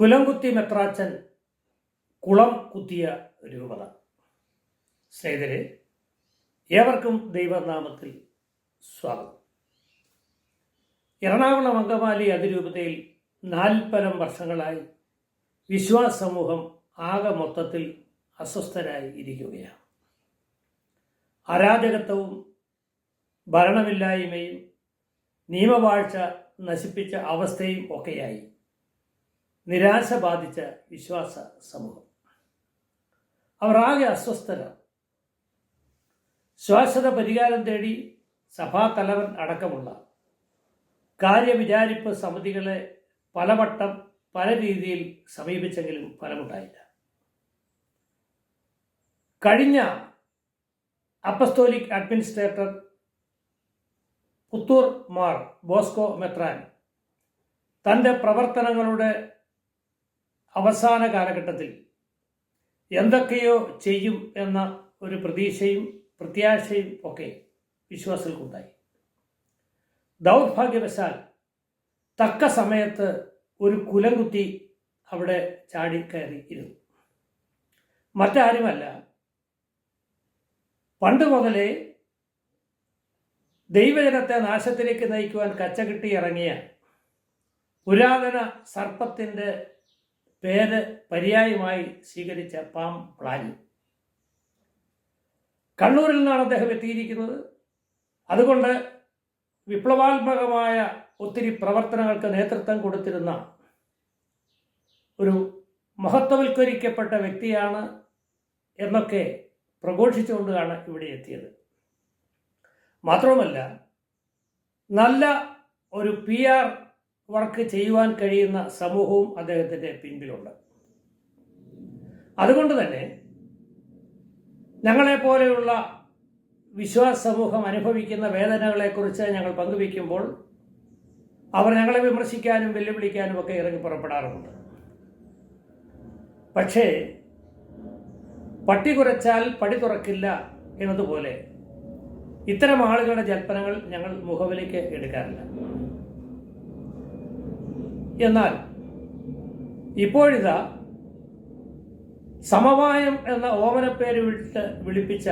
കുലംകുത്തി മെത്രാച്ചൻ കുളം കുത്തിയ രൂപത. സ്നേഹിതരെ ഏവർക്കും ദൈവനാമത്തിൽ സ്വാഗതം. എറണാകുളം അങ്കമാലി അതിരൂപതയിൽ നാൽപ്പരം വർഷങ്ങളായി വിശ്വാസ സമൂഹം ആകെ മൊത്തത്തിൽ അസ്വസ്ഥരായി ഇരിക്കുകയാണ്. അരാജകത്വവും ഭരണമില്ലായ്മയും നിയമവാഴ്ച നശിപ്പിച്ച അവസ്ഥയും ഒക്കെയായി. നിരാശ ബാധിച്ച വിശ്വാസ സമൂഹം. അവർ ആകെ അസ്വസ്ഥരാണ് ശാശ്വത പരിഹാരം തേടി സഭാതലവൻ അടക്കമുള്ള കാര്യവിചാരിപ്പ് സമിതികളെ പലവട്ടം പല രീതിയിൽ സമീപിച്ചെങ്കിലും ഫലമുണ്ടായില്ല. കഴിഞ്ഞ apostolic administrator Puthur Mar Bosco മെത്രാൻ തന്റെ പ്രവർത്തനങ്ങളുടെ അവസാന കാലഘട്ടത്തിൽ എന്തൊക്കെയോ ചെയ്യും എന്ന ഒരു പ്രതീക്ഷയും പ്രത്യാശയും ഒക്കെ വിശ്വാസികൾക്കുണ്ടായി ദൗർഭാഗ്യവശാൽ തക്ക സമയത്ത് ഒരു കുലംകുത്തി അവിടെ ചാടി ഇരുന്നു. മറ്റാരുമല്ല. പണ്ട് മുതലേ ദൈവജനത്തെ നാശത്തിലേക്ക് നയിക്കുവാൻ കച്ചകിട്ടി ഇറങ്ങിയ പുരാതന സർപ്പത്തിന്റെ പേര് പര്യായമായി സ്വീകരിച്ച പാം പ്ലാനി. കണ്ണൂരിൽ നിന്നാണ് അദ്ദേഹം എത്തിയിരിക്കുന്നത്. അതുകൊണ്ട് വിപ്ലവാത്മകമായ ഒത്തിരി പ്രവർത്തനങ്ങൾക്ക് നേതൃത്വം കൊടുത്തിരുന്ന ഒരു മഹത്വവൽക്കരിക്കപ്പെട്ട വ്യക്തിയാണ് എന്നൊക്കെ പ്രഘോഷിച്ചുകൊണ്ടാണ് ഇവിടെ എത്തിയത്. മാത്രവുമല്ല നല്ല ഒരു പി ആർ വർക്ക് ചെയ്യുവാൻ കഴിയുന്ന സമൂഹവും അദ്ദേഹത്തിന്റെ പിൻപിലുണ്ട്. അതുകൊണ്ട് തന്നെ ഞങ്ങളെപ്പോലെയുള്ള വിശ്വാസ സമൂഹം അനുഭവിക്കുന്ന വേദനകളെക്കുറിച്ച് ഞങ്ങൾ പങ്കുവയ്ക്കുമ്പോൾ അവർ ഞങ്ങളെ വിമർശിക്കാനും വെല്ലുവിളിക്കാനും ഒക്കെ ഇറങ്ങി പുറപ്പെടാറുമുണ്ട്. പക്ഷേ പട്ടി കുറച്ചാൽ പടി തുറക്കില്ല എന്നതുപോലെ ഇത്തരം ആളുകളുടെ ജൽപ്പനങ്ങൾ ഞങ്ങൾ മുഖവിലേക്ക് എടുക്കാറില്ല. എന്നാൽ ഇപ്പോഴിതാ സമവായം എന്ന ഓമനപ്പേര് വിട്ട് വിളിപ്പിച്ച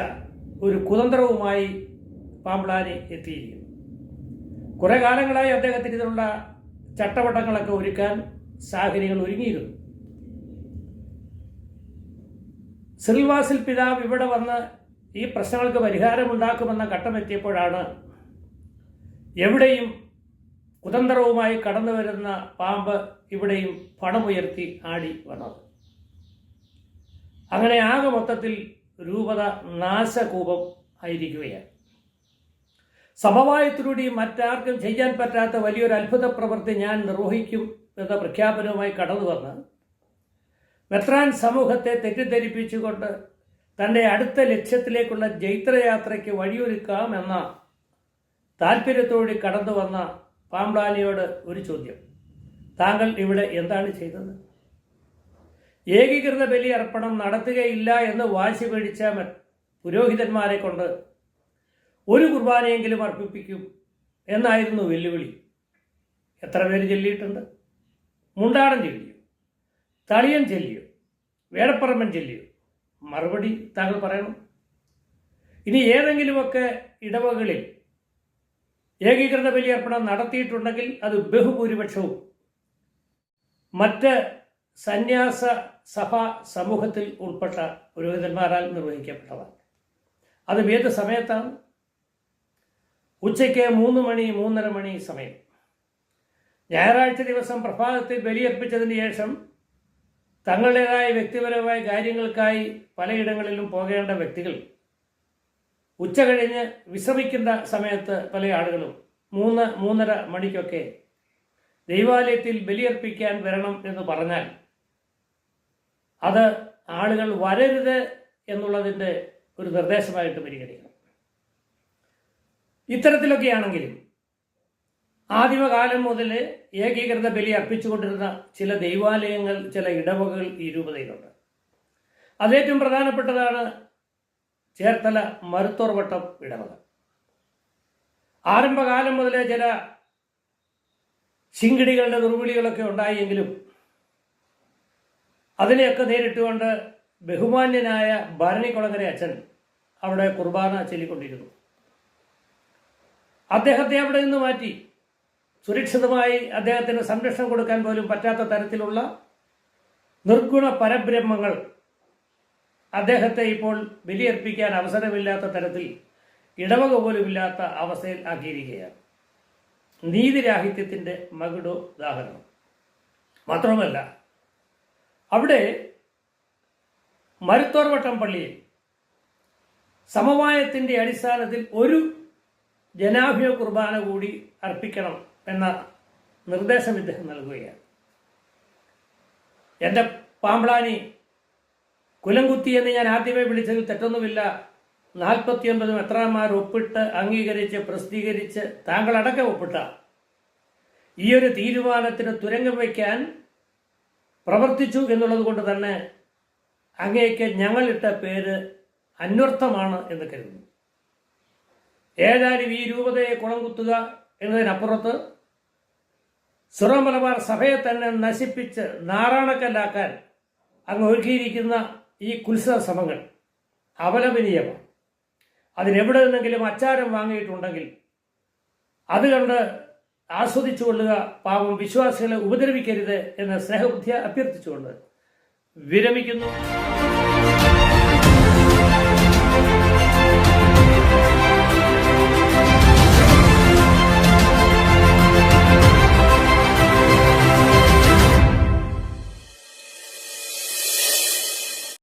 ഒരു കുതന്ത്രവുമായി പാമ്പളാരി എത്തിയിരിക്കുന്നു. കുറേ കാലങ്ങളായി അദ്ദേഹത്തിന് ഇതിനുള്ള ചട്ടവട്ടങ്ങളൊക്കെ ഒരുക്കാൻ സാഹചര്യങ്ങൾ ഒരുങ്ങിയിരുന്നു. സിൽവാസിൽ പിതാവ് ഇവിടെ വന്ന് ഈ പ്രശ്നങ്ങൾക്ക് പരിഹാരമുണ്ടാക്കുമെന്ന ഘട്ടമെത്തിയപ്പോഴാണ് എവിടെയും കുതന്ത്രവുമായി കടന്നു വരുന്ന പാമ്പ് ഇവിടെയും പണമുയർത്തി ആടി വന്നത്. അങ്ങനെ ആകെ മൊത്തത്തിൽ രൂപത നാശകൂപം ആയിരിക്കുകയാണ്. സമവായത്തിലൂടെ മറ്റാർക്കും ചെയ്യാൻ പറ്റാത്ത വലിയൊരു അത്ഭുത പ്രവൃത്തി ഞാൻ നിർവഹിക്കും എന്ന പ്രഖ്യാപനവുമായി കടന്നു വന്ന് മെത്രാൻ സമൂഹത്തെ തെറ്റിദ്ധരിപ്പിച്ചുകൊണ്ട് തന്റെ അടുത്ത ലക്ഷ്യത്തിലേക്കുള്ള ജൈത്രയാത്രയ്ക്ക് വഴിയൊരുക്കാം എന്ന താല്പര്യത്തോടെ കടന്നു വന്ന പാമ്പ്ലാനിയോട് ഒരു ചോദ്യം. താങ്കൾ ഇവിടെ എന്താണ് ചെയ്തത്? ഏകീകൃത ബലി അർപ്പണം നടത്തുകയില്ല എന്ന് വാശി പിടിച്ച പുരോഹിതന്മാരെ കൊണ്ട് ഒരു കുർബാനയെങ്കിലും അർപ്പിപ്പിക്കും എന്നായിരുന്നു വെല്ലുവിളി. എത്ര പേര് ചൊല്ലിയിട്ടുണ്ട്? മുണ്ടാടൻ ചൊല്ലിയോ? തളിയൻ ചൊല്ലിയോ? വേടപ്പറമ്പൻ ചൊല്ലിയോ? മറുപടി താങ്കൾ പറയണം. ഇനി ഏതെങ്കിലുമൊക്കെ ഇടവകളിൽ ഏകീകൃത ബലിയർപ്പണം നടത്തിയിട്ടുണ്ടെങ്കിൽ അത് ബഹുഭൂരിപക്ഷവും. മറ്റ് സന്യാസ സഭാ സമൂഹത്തിൽ ഉൾപ്പെട്ട പുരോഹിതന്മാരാൽ നിർവഹിക്കപ്പെട്ടതാണ് അത് ഏത് സമയത്താണ്? ഉച്ചയ്ക്ക് മൂന്ന് മണി മൂന്നര മണി സമയം. ഞായറാഴ്ച ദിവസം പ്രഭാതത്തിൽ ബലിയർപ്പിച്ചതിന് ശേഷം തങ്ങളുടേതായ വ്യക്തിപരമായ കാര്യങ്ങൾക്കായി പലയിടങ്ങളിലും പോകേണ്ട വ്യക്തികൾ ഉച്ച കഴിഞ്ഞ് വിശ്രമിക്കുന്ന സമയത്ത് പല ആളുകളും മൂന്ന് മൂന്നര മണിക്കൊക്കെ ദൈവാലയത്തിൽ ബലിയർപ്പിക്കാൻ വരണം എന്ന് പറഞ്ഞാൽ അത് ആളുകൾ വരരുത് എന്നുള്ളതിന്റെ ഒരു നിർദ്ദേശമായിട്ട് പരിഗണിക്കണം. ഇത്തരത്തിലൊക്കെയാണെങ്കിലും ആദിമകാലം മുതൽ ഏകീകൃത ബലി അർപ്പിച്ചുകൊണ്ടിരുന്ന ചില ദൈവാലയങ്ങൾ ചില ഇടവകകൾ ഈ രൂപതയിലുണ്ട്. അതേറ്റവും പ്രധാനപ്പെട്ടതാണ് ചേർത്തല മരുത്തോർവട്ടം ഇടവക. ആരംഭകാലം മുതലേ ചില ശിങ്കിടികളുടെ ദുർവിളികളൊക്കെ ഉണ്ടായെങ്കിലും അതിനെയൊക്കെ നേരിട്ടുകൊണ്ട് ബഹുമാന്യനായ ഭരണിക്കുളങ്ങര അച്ഛൻ അവിടെ കുർബാന ചൊല്ലിക്കൊണ്ടിരുന്നു. അദ്ദേഹത്തെ അവിടെ നിന്ന് മാറ്റി സുരക്ഷിതമായി അദ്ദേഹത്തിന് സംരക്ഷണം കൊടുക്കാൻ പോലും പറ്റാത്ത തരത്തിലുള്ള നിർഗുണ പരബ്രഹ്മങ്ങൾ അദ്ദേഹത്തെ ഇപ്പോൾ ബലിയർപ്പിക്കാൻ അവസരമില്ലാത്ത തരത്തിൽ ഇടവക പോലുമില്ലാത്ത അവസ്ഥയിൽ ആക്കിയിരിക്കുകയാണ്. നീതിരാഹിത്യത്തിന്റെ മകുടോ ഉദാഹരണം മാത്രമല്ല അവിടെ മരുത്തോർവട്ടം പള്ളിയിൽ സമവായത്തിന്റെ അടിസ്ഥാനത്തിൽ ഒരു ജനാഭ്യ കുർബാന കൂടി അർപ്പിക്കണം എന്ന നിർദ്ദേശം ഇദ്ദേഹം നൽകുകയാണ്. എന്റെ പാമ്പ്ളാനി കുലംകുത്തി എന്ന് ഞാൻ ആദ്യമേ വിളിച്ചതിൽ തെറ്റൊന്നുമില്ല. നാൽപ്പത്തിയൊൻപത് മെത്രാന്മാർ ഒപ്പിട്ട് അംഗീകരിച്ച് പ്രസിദ്ധീകരിച്ച് താങ്കളടക്കം ഒപ്പിട്ട. ഈ ഒരു തീരുമാനത്തിന് തുരങ്കം വയ്ക്കാൻ പ്രവർത്തിച്ചു എന്നുള്ളത് കൊണ്ട് തന്നെ അങ്ങേക്ക് ഞങ്ങളിട്ട പേര് അന്വർത്ഥമാണ് എന്ന് കരുതുന്നു. ഏതായാലും ഈ രൂപതയെ കുളം കുത്തുക എന്നതിനപ്പുറത്ത് സുറമലബാർ സഭയെ തന്നെ നശിപ്പിച്ച് നാറാണക്കല്ലാക്കാൻ അങ്ങ് ഒരുക്കിയിരിക്കുന്ന ഈ കുത്സവ ശ്രമങ്ങൾ അപലപനീയമാണ് അതിനെവിടെ നിന്നെങ്കിലും അച്ചാരം വാങ്ങിയിട്ടുണ്ടെങ്കിൽ അത് കണ്ട് ആസ്വദിച്ചു കൊള്ളുക പാവം വിശ്വാസികളെ ഉപദ്രവിക്കരുത് എന്ന് സ്നേഹബുദ്ധിയെ അഭ്യർത്ഥിച്ചുകൊണ്ട് വിരമിക്കുന്നു.